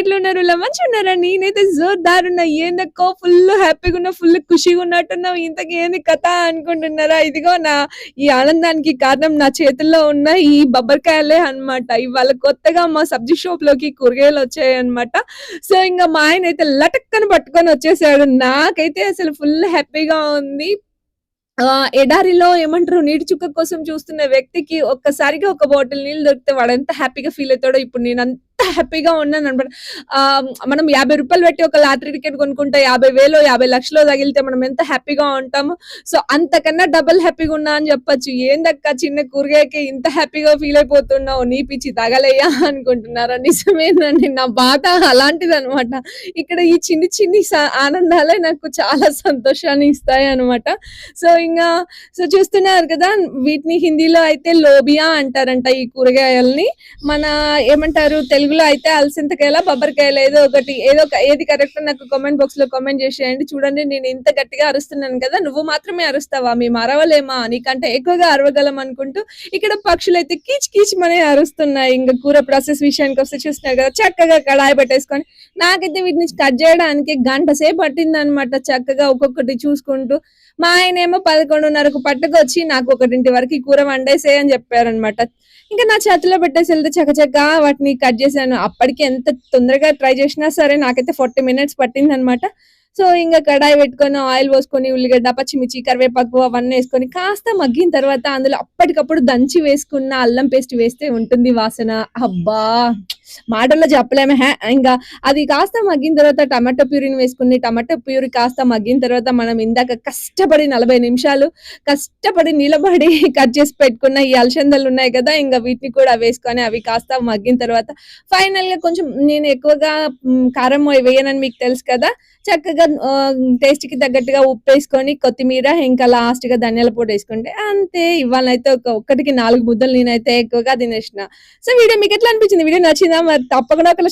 ఎట్లున్నారు ఇలా మంచిగా ఉన్నారా? నేనైతే జోర్దార్ ఉన్నా ఏందక్కో? ఫుల్ హ్యాపీగా ఉన్నా ఫుల్ ఖుషిగా ఉన్నట్టున్నావు ఇంతకీ ఏంది కథ అనుకుంటున్నారా? ఇదిగో నా ఈ ఆనందానికి కారణం నా చేతుల్లో ఉన్న ఈ బొబ్బరికాయలే అన్నమాట. ఇవాళ కొత్తగా మా సబ్జీ షాప్లోకి కూరగాయలు వచ్చాయి అన్నమాట సో ఇంకా మా ఆయన అయితే లటక్కన పట్టుకొని వచ్చేసాడు. నాకైతే అసలు ఫుల్ హ్యాపీగా ఉంది. ఆ ఎడారిలో ఏమంటారు? నీటి చుక్క కోసం చూస్తున్న వ్యక్తికి ఒక్కసారిగా ఒక బాటిల్ నీళ్ళు దొరికితే వాడు ఎంత హ్యాపీగా ఫీల్ అవుతాడో ఇప్పుడు నేను హ్యాపీగా ఉన్నాను అనమాట. ఆ మనం యాభై రూపాయలు పెట్టి ఒక లాటరీ టికెట్ కొనుక్కుంటే యాభై వేలు యాభై లక్షలు తగిలితే మనం ఎంత హ్యాపీగా ఉంటాము. సో అంతకన్నా డబల్ హ్యాపీగా ఉన్నా అని చెప్పొచ్చు. ఏందక్క చిన్న కూరగాయకి ఇంత హ్యాపీగా ఫీల్ అయిపోతున్నావు? నీ పిచ్చి తగలయ్యా అనుకుంటున్నారా? నిజమేనండి నా బాధ అలాంటిది అనమాట ఇక్కడ ఈ చిన్ని చిన్ని ఆనందాలే నాకు చాలా సంతోషాన్ని ఇస్తాయి అనమాట. సో ఇంకా సో చూస్తున్నారు కదా వీటిని హిందీలో అయితే లోబియా అంటారంట ఈ కూరగాయల్ని. మన ఏమంటారు? తెలుగులో అయితే అలసింతకాయల బొబ్బరికాయల ఏదో ఒకటి ఏదో ఏది కరెక్ట్ నాకు కామెంట్ బాక్స్లో కామెంట్ చేసేయండి. చూడండి నేను ఇంత గట్టిగా అరుస్తున్నాను కదా నువ్వు మాత్రమే అరుస్తావా? మేము అరవలేమా నీకంటే ఎక్కువగా అరవగలం అనుకుంటూ ఇక్కడ పక్షులు అయితే కీచ్ కీచ్ మనే అరుస్తున్నాయి. ఇంకా కూర ప్రాసెస్ విషయానికి వస్తే చూస్తున్నారు కదా చక్కగా కడాయి పెట్టేసుకొని నాకైతే వీటిని కట్ చేయడానికి గంట సేపు పట్టిందనమాట చక్కగా ఒక్కొక్కటి చూసుకుంటూ. మా ఆయన ఏమో పదకొండున్నరకు పట్టుకొచ్చి నాకు ఒకటింటి వరకు ఈ కూర వండేసే అని చెప్పారనమాట ఇంకా నా చేతిలో పెట్టేసి వెళ్తే చక్కచక్క వాటిని కట్ చేశాను. అప్పటికి ఎంత తొందరగా ట్రై చేసినా సరే నాకైతే ఫార్టీ మినిట్స్ పట్టింది అనమాట సో ఇంకా కడాయి పెట్టుకొని ఆయిల్ పోసుకొని ఉల్లిగడ్డ పచ్చిమిర్చి కరివేపాకు అవన్నీ వేసుకొని కాస్త మగ్గిన తర్వాత అందులో అప్పటికప్పుడు దంచి వేసుకున్న అల్లం పేస్ట్ వేస్తే ఉంటుంది వాసన. అబ్బా! మాటల్లో చెప్పలేము హ్యా ఇంకా అది కాస్త మగ్గిన తర్వాత టమాటో ప్యూరీని వేసుకుని టమాటో ప్యూరీ కాస్త మగ్గిన తర్వాత మనం ఇందాక కష్టపడి నలభై నిమిషాలు కష్టపడి నిలబడి కట్ చేసి పెట్టుకున్న ఈ అలసందలు ఉన్నాయి కదా ఇంకా వీటిని కూడా వేసుకొని అవి కాస్త మగ్గిన తర్వాత ఫైనల్గా కొంచెం నేను ఎక్కువగా కారం వేయనని మీకు తెలుసు కదా చక్కగా టేస్ట్కి తగ్గట్టుగా ఉప్పు వేసుకొని కొత్తిమీర ఇంకా లాస్ట్గా ధనియాల పొడి వేసుకుంటే అంతే. ఇవాళైతే ఒక ఒక్కటికి నాలుగు ముద్దలు నేనైతే ఎక్కువగా తినేసిన. సో వీడియో మీకు ఎట్లా అనిపించింది? వీడియో నచ్చిందా? మరి తప్పకుండా